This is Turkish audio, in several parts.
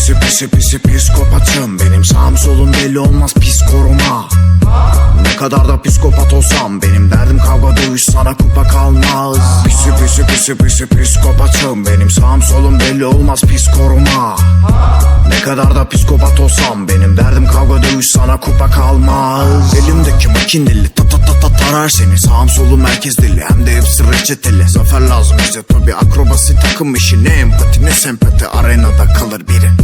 pisi pisi pisi psikopatım. Benim sağım solum belli olmaz pis koruma. Ne kadar da psikopat olsam Benim derdim kavga dövüş sana kupa kalmaz. Pisi pisi pisi pisi psikopatım. Benim sağım solum belli olmaz pis koruma. Ne kadar da psikopat olsam Benim derdim kavga dövüş sana kupa kalmaz. Elimdeki makineli ta ta ta ta tarar seni. Sağım solum merkez dili hem de hepsi reçeteli. Zafer lazım bize tabi akrobasi takım işi. Ne empati ne sempati arenada kalır biri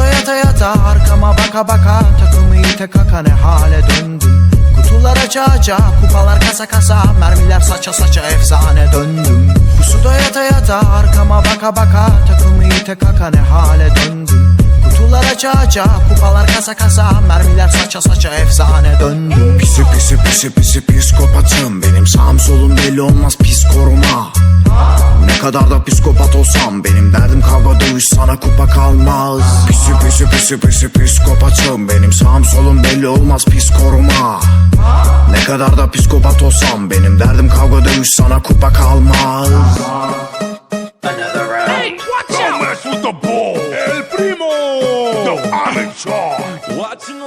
Pusuda yata yata arkama baka baka Takımı ite kaka ne hale döndüm. Kutular aça aça kupalar kasa kasa Mermiler saça saça efsane döndüm. Pusuda yata yata arkama baka baka Takımı ite kaka ne hale döndüm. Kutular aça aça kupalar kasa kasa Mermiler saça saça efsane döndüm. Pisi pisi pisi pisi psikopatım Benim. Sağım solum belli olmaz pis koruma kadar da psikopat olsam Benim derdim kavga dövüş sana kupa kalmaz Pisi pisi pisi pisi psikopatım Benim sağım solum belli olmaz pis koruma Ne kadar da psikopat olsam Benim derdim kavga dövüş sana kupa kalmaz Hey, watch Don't out! mess with the ball. El primo. The Onyx Shark. Watching